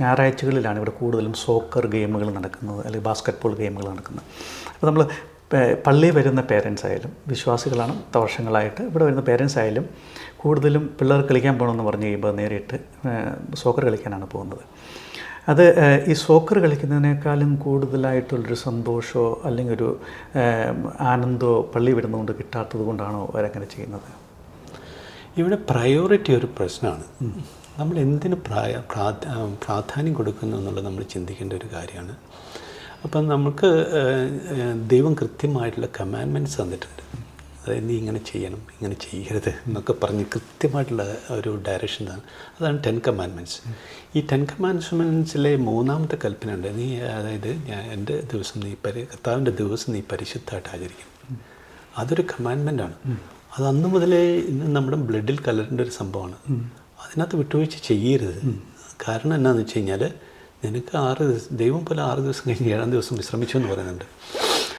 ഞായറാഴ്ചകളിലാണ് ഇവിടെ കൂടുതലും സോക്കർ ഗെയിമുകൾ നടക്കുന്നത് അല്ലെങ്കിൽ ബാസ്ക്കറ്റ്ബോൾ ഗെയിമുകൾ നടക്കുന്നത്. അപ്പോൾ നമ്മൾ പള്ളി വരുന്ന പേരൻസ് ആയാലും വിശ്വാസികളാണ് വർഷങ്ങളായിട്ട് ഇവിടെ വരുന്ന പേരൻസ് ആയാലും കൂടുതലും പിള്ളേർ കളിക്കാൻ പോകണമെന്ന് പറഞ്ഞു കഴിയുമ്പോൾ നേരിട്ട് സോക്കർ കളിക്കാനാണ് പോകുന്നത്. അത് ഈ സോക്കർ കളിക്കുന്നതിനേക്കാളും കൂടുതലായിട്ടുള്ളൊരു സന്തോഷമോ അല്ലെങ്കിൽ ഒരു ആനന്ദമോ പള്ളി വിടുന്നതുകൊണ്ട് കിട്ടാത്തത് കൊണ്ടാണോ അവരങ്ങനെ ചെയ്യുന്നത്? ഇവിടെ പ്രയോറിറ്റി ഒരു പ്രശ്നമാണ്. നമ്മൾ എന്തിന് പ്രായ പ്രാധ- പ്രാധാന്യം കൊടുക്കുന്നു എന്നുള്ളത് നമ്മൾ ചിന്തിക്കേണ്ട ഒരു കാര്യമാണ്. അപ്പം നമുക്ക് ദൈവം കൃത്യമായിട്ടുള്ള കമാൻമെന്റ്സ് തന്നിട്ടുണ്ട്. അതായത് നീ ഇങ്ങനെ ചെയ്യണം ഇങ്ങനെ ചെയ്യരുത് എന്നൊക്കെ പറഞ്ഞ് കൃത്യമായിട്ടുള്ള ഒരു ഡയറക്ഷൻ ആണ് അതാണ് ടെൻ കമാൻമെന്റ്സ് ഈ ടെൻ കമാൻമെന്റ്സിലെ മൂന്നാമത്തെ കൽപ്പനയുണ്ട് നീ അതായത് ഞാൻ എന്റെ ദിവസം നീ പരി കർത്താവിന്റെ ദിവസം നീ പരിശുദ്ധമായിട്ട് ആചരിക്കണം. അതൊരു കമാൻഡ്മെന്റാണ് അത് അന്ന് മുതലേ നമ്മുടെ ബ്ലഡിൽ കലരേണ്ട ഒരു സംഭവമാണ്. അതിനകത്ത് വിട്ടുവീഴ്ച ചെയ്യരുത്. കാരണം എന്നാന്ന് വെച്ച് കഴിഞ്ഞാൽ നിനക്ക് ആറ് ദിവസം ദൈവം പോലെ ആറ് ദിവസം കഴിഞ്ഞ് ഏഴാം ദിവസം വിശ്രമിച്ചു എന്ന് പറയുന്നുണ്ട്.